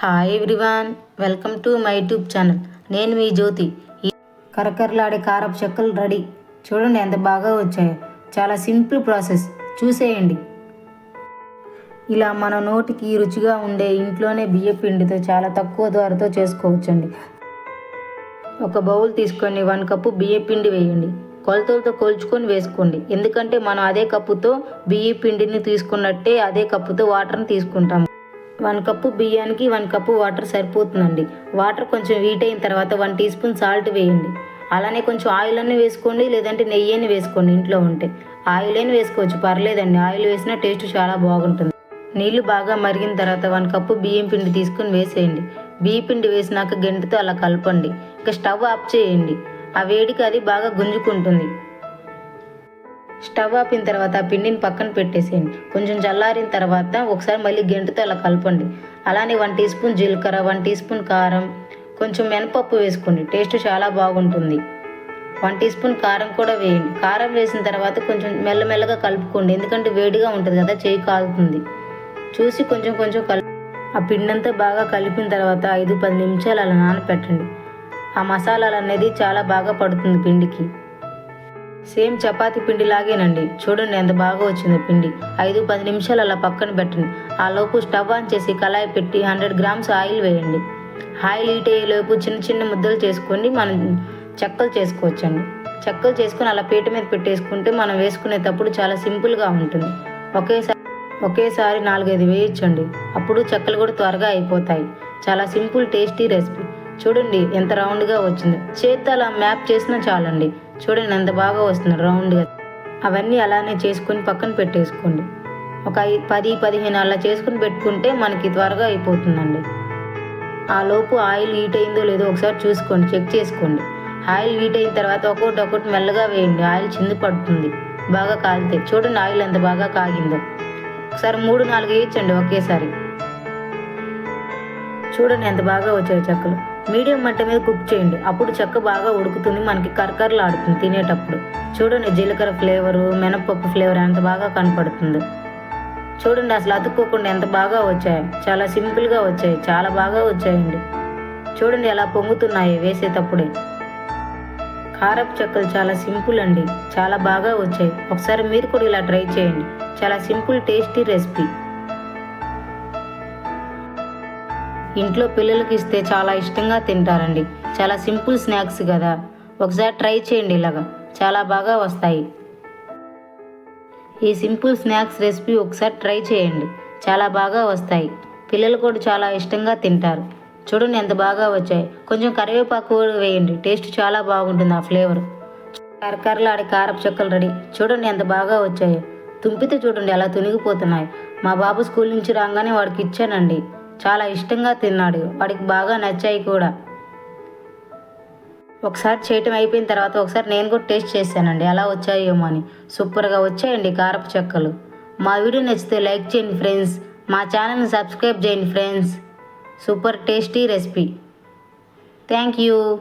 Hi everyone welcome to my YouTube channel నేను మీ జ్యోతి. కరకరలాడే కారపు చెక్కలు రెడీ. చూడండి ఎంత బాగా వచ్చాయో. చాలా సింపుల్ ప్రాసెస్. చూసేయండి. ఇలా మన నోటికి రుచిగా ఉండే ఇంట్లోనే బియ్య పిండితో చాలా తక్కువ ద్వారతో చేసుకోవచ్చండి. ఒక బౌల్ తీసుకొని వన్ కప్పు బియ్య పిండి వేయండి. కొలతలతో కొలుచుకొని వేసుకోండి. ఎందుకంటే మనం అదే కప్పుతో బియ్య పిండిని తీసుకున్నట్టే అదే కప్పుతో వాటర్ని తీసుకుంటాము వన్ కప్పు బియ్యానికి వన్ కప్పు వాటర్ సరిపోతుందండి. వాటర్ కొంచెం వీట్ అయిన తర్వాత వన్ టీ స్పూన్ సాల్ట్ వేయండి. అలానే కొంచెం ఆయిల్ అన్నీ వేసుకోండి లేదంటే నెయ్యి అని వేసుకోండి ఇంట్లో ఉంటే. ఆయిల్ అని వేసుకోవచ్చు పర్లేదండి. ఆయిల్ వేసినా టేస్ట్ చాలా బాగుంటుంది. నీళ్ళు బాగా మరిగిన తర్వాత వన్ కప్పు బియ్యం పిండి తీసుకుని వేసేయండి. బియ్యం పిండి వేసినాక గంటతో అలా కలపండి. ఇక స్టవ్ ఆఫ్ చేయండి. ఆ వేడికి అది బాగా గుంజుకుంటుంది. స్టవ్ ఆపిన తర్వాత ఆ పిండిని పక్కన పెట్టేసేయండి. కొంచెం చల్లారిన తర్వాత ఒకసారి మళ్ళీ గెంటుతో అలా కలపండి. అలానే వన్ టీ స్పూన్ జీలకర్ర వన్ టీ స్పూన్ కారం కొంచెం మినపప్పు వేసుకోండి. టేస్ట్ చాలా బాగుంటుంది. వన్ టీ స్పూన్ కారం కూడా వేయండి. కారం వేసిన తర్వాత కొంచెం మెల్లమెల్లగా కలుపుకోండి. ఎందుకంటే వేడిగా ఉంటుంది కదా చేయి కాలుతుంది. చూసి కొంచెం కొంచెం కలు ఆ పిండంతా బాగా కలిపిన తర్వాత ఐదు పది నిమిషాలు అలా నానపెట్టండి. ఆ మసాలాలు అనేది చాలా బాగా పడుతుంది పిండికి. సేమ్ చపాతీ పిండి లాగేనండి. చూడండి ఎంత బాగా వచ్చిందో పిండి. ఐదు పది నిమిషాలు అలా పక్కన పెట్టండి. ఆ లోపు స్టవ్ ఆన్ చేసి కళాయి పెట్టి హండ్రెడ్ గ్రామ్స్ ఆయిల్ వేయండి. ఆయిల్ హీట్ అయ్యే లోపు చిన్న చిన్న ముద్దలు చేసుకొని మనం చెక్కలు చేసుకోవచ్చండి. చెక్కలు చేసుకొని అలా పీట మీద పెట్టేసుకుంటే మనం వేసుకునేటప్పుడు చాలా సింపుల్గా ఉంటుంది. ఒకేసారి ఒకేసారి నాలుగైదు వేయచ్చండి. అప్పుడు చెక్కలు కూడా త్వరగా అయిపోతాయి. చాలా సింపుల్ టేస్టీ రెసిపీ. చూడండి ఎంత రౌండ్గా వచ్చిందో. చేత్తో అలా మ్యాప్ చేసినా చాలండి. చూడండి ఎంత బాగా వస్తుంది రౌండ్గా. అవన్నీ అలానే చేసుకొని పక్కన పెట్టేసుకోండి. ఒక పది పదిహేను అలా చేసుకుని పెట్టుకుంటే మనకి త్వరగా అయిపోతుందండి. ఆ లోపు ఆయిల్ హీట్ అయిందో లేదో ఒకసారి చూసుకోండి చెక్ చేసుకోండి. ఆయిల్ హీట్ అయిన తర్వాత ఒక్కొక్కటి ఒక్కొక్కటి మెల్లగా వేయండి ఆయిల్ చింది పడుతుంది బాగా కాలితే చూడండి ఆయిల్ ఎంత బాగా కాగిందో. ఒకసారి మూడు నాలుగు వేయచ్చండి ఒకేసారి. చూడండి ఎంత బాగా వచ్చాయి చెక్కలు. మీడియం మంట మీద కుక్ చేయండి. అప్పుడు చెక్క బాగా ఉడుకుతుంది మనకి కరకరలాడుతుంది తినేటప్పుడు. చూడండి జీలకర్ర ఫ్లేవరు మినపప్పు ఫ్లేవర్ ఎంత బాగా కనపడుతుంది. చూడండి అసలు అతుక్కోకుండా ఎంత బాగా వచ్చాయి. చాలా సింపుల్గా వచ్చాయి చాలా బాగా వచ్చాయండి. చూడండి ఎలా పొంగుతున్నాయి వేసేటప్పుడే. కారపు చెక్కలు చాలా సింపుల్ అండి చాలా బాగా వచ్చాయి. ఒకసారి మీరు కూడా ఇలా ట్రై చేయండి. చాలా సింపుల్ టేస్టీ రెసిపీ. ఇంట్లో పిల్లలకి ఇస్తే చాలా ఇష్టంగా తింటారండి. చాలా సింపుల్ స్నాక్స్ కదా. ఒకసారి ట్రై చేయండి ఇలాగా. చాలా బాగా వస్తాయి. ఈ సింపుల్ స్నాక్స్ రెసిపీ ఒకసారి ట్రై చేయండి. చాలా బాగా వస్తాయి. పిల్లలు కూడా చాలా ఇష్టంగా తింటారు. చూడండి ఎంత బాగా వచ్చాయి. కొంచెం కరివేపాకు కూడా వేయండి. టేస్ట్ చాలా బాగుంటుంది ఆ ఫ్లేవర్. కరకరలాడి కారపు చెక్కలు రెడీ. చూడండి ఎంత బాగా వచ్చాయి. తుంపితే చూడండి అలా తునిగిపోతున్నాయి. మా బాబు స్కూల్ నుంచి రాగానే వాడికి ఇచ్చానండి. చాలా ఇష్టంగా తిన్నాడు. వాడికి బాగా నచ్చాయి కూడా. ఒకసారి చేయటం అయిపోయిన తర్వాత ఒకసారి నేను కూడా టేస్ట్ చేశానండి. ఎలా వచ్చాయేమో అని. సూపర్గా వచ్చాయండి కారపు చెక్కలు. మా వీడియో నచ్చితే లైక్ చేయండి ఫ్రెండ్స్. మా ఛానల్ని సబ్స్క్రైబ్ చేయండి friends. Super tasty recipe. Thank you.